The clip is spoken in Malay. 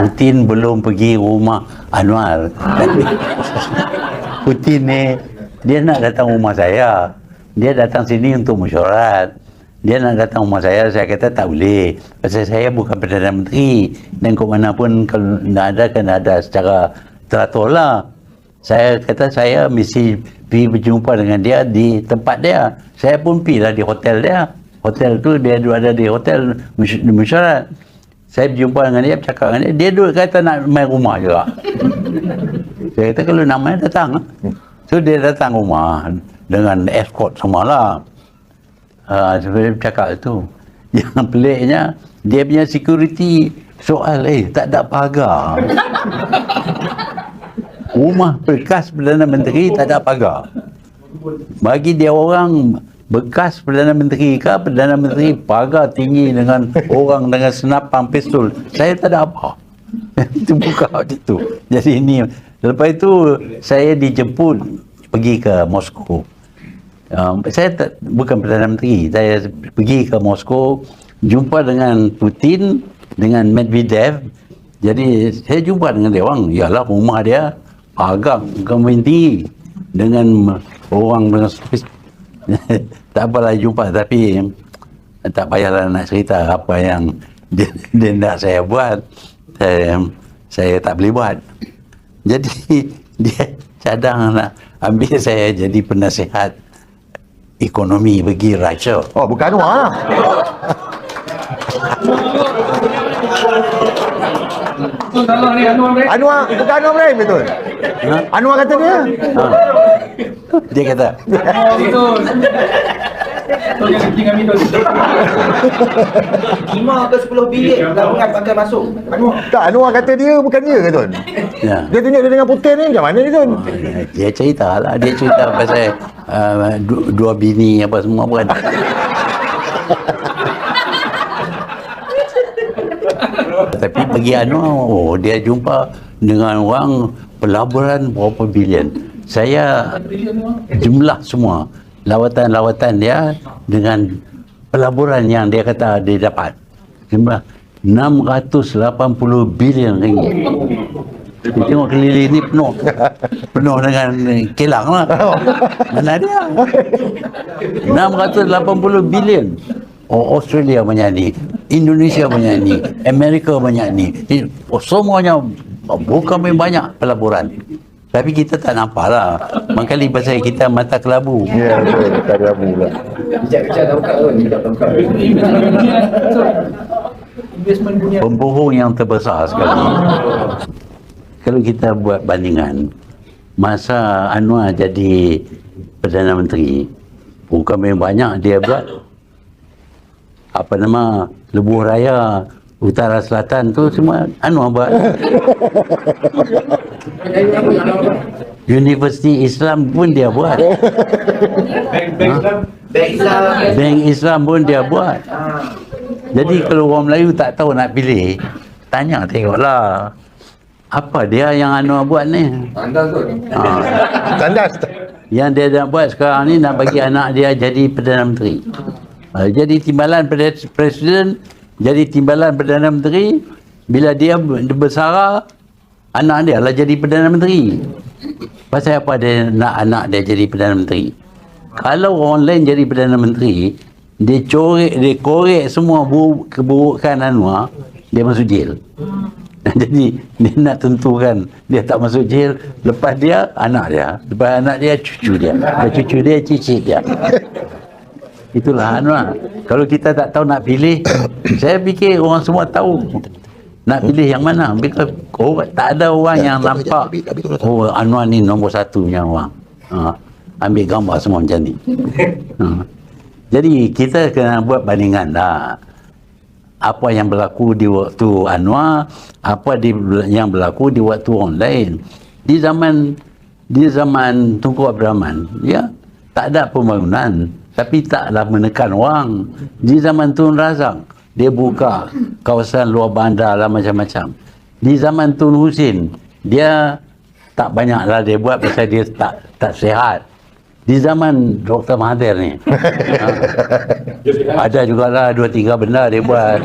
Putin belum pergi rumah Anwar. Putin ni dia nak datang rumah saya. Dia datang sini untuk mesyuarat. Dia nak datang rumah saya, saya kata tak boleh. Pasal saya bukan Perdana Menteri. Dan ke mana pun kalau nak ada, kan ada secara teratur lah. Saya kata saya mesti pergi berjumpa dengan dia di tempat dia. Saya pun pergi lah di hotel dia. Hotel tu dia ada di hotel mesyuarat. Saya berjumpa dengan dia, bercakap dengan dia. Dia duduk kata nak main rumah juga. Saya kata kalau nak main datang lah. So dia datang rumah dengan escort semua lah. Uh, saya bercakap tu. Yang peliknya, dia punya security soal, eh tak ada pagar. Rumah bekas Perdana Menteri tak ada pagar. Bagi dia orang bekas Perdana Menteri ke Perdana Menteri pagar tinggi dengan orang dengan senapan pistol. Saya tak ada apa. itu buka macam tu. Jadi ini lepas itu saya dijemput pergi ke Moskow. Um, saya tak, bukan Perdana Menteri. Saya pergi ke Moskow jumpa dengan Putin dengan Medvedev. Jadi saya jumpa dengan dia orang. Yalah rumah dia agak kemen tinggi dengan orang dengan spes- tak apalah jumpa tapi tak payahlah nak cerita apa yang dia, dia nak saya buat saya, saya tak boleh buat jadi dia cadang nak ambil saya jadi penasihat ekonomi bagi Russia Oh, bukan Anwar lah. Anwar, bukan Anwar Ibrahim betul. ha? Anwar kata dia. ha. Dia kata Lima ke sepuluh bilik gabungan pakai masuk. Anwar. Tak, Anwar kata dia bukan dia ke Tun? ya. Dia tunjuk dia dengan Putin ni macam mana ni Tun? dia cerita lah dia cerita pasal uh, dua, dua bini apa semua bukan tapi bagi Anwar oh, dia jumpa dengan orang pelaburan berapa bilion saya jumlah semua lawatan-lawatan dia dengan pelaburan yang dia kata dia dapat. Jumlah 680 bilion ringgit. Dia tengok keliling ni penuh. Penuh dengan kilang lah. Mana dia? 680 bilion. Oh, Australia menyanyi Indonesia menyanyi Amerika menyanyi. Oh, semuanya bukan main banyak pelaburan tapi kita tak nampak lah Mangkali pasal kita mata kelabu Ya, betul. Tak ada Abu pula. Kejap-kejap dah buka. Kejap dah buka. Investment punya. pembohong yang terbesar sekali. Kalau kita buat bandingan, masa Anwar jadi Perdana Menteri, bukan main banyak dia buat apa nama lebuh raya utara selatan tu semua Anwar buat. Universiti Islam pun dia buat. Bank Islam. Bank Islam pun dia buat. Ah. Jadi kalau orang Melayu tak tahu nak pilih, tanya tengoklah. Apa dia yang Anwar buat ni? Anda tu. Ha. Tandas. Yang dia nak buat sekarang ni nak bagi anak dia jadi Perdana Menteri. Ha, jadi timbalan pres- Presiden, jadi timbalan Perdana Menteri, bila dia bersara, anak dia lah jadi Perdana Menteri. Pasal apa dia nak anak dia jadi Perdana Menteri? Kalau orang lain jadi Perdana Menteri, dia corek, dia korek semua buruk, keburukan Anwar, dia masuk jail. Jadi dia nak tentukan dia tak masuk jail lepas dia anak dia lepas anak dia cucu dia lepas cucu dia cicit dia itulah Anwar. Kalau kita tak tahu nak pilih saya fikir orang semua tahu. Nak pilih yang mana? Because oh, tak ada orang yang nampak. oh Anwar ni nombor satunya orang. Ha, ambil gambar semua macam ni. Ha. jadi kita kena buat bandingan lah apa yang berlaku di waktu Anwar, apa di, yang berlaku di waktu orang lain. Di zaman di zaman Tunku Abdul Rahman, ya, tak ada pembangunan, tapi taklah menekan orang. Di zaman Tun Razak, dia buka kawasan luar bandar lah macam-macam. Di zaman Tun Husin, dia tak banyaklah dia buat pasal dia tak tak sihat. Di zaman Dr. Mahathir ni, ha, ada jugalah dua tiga benda dia buat.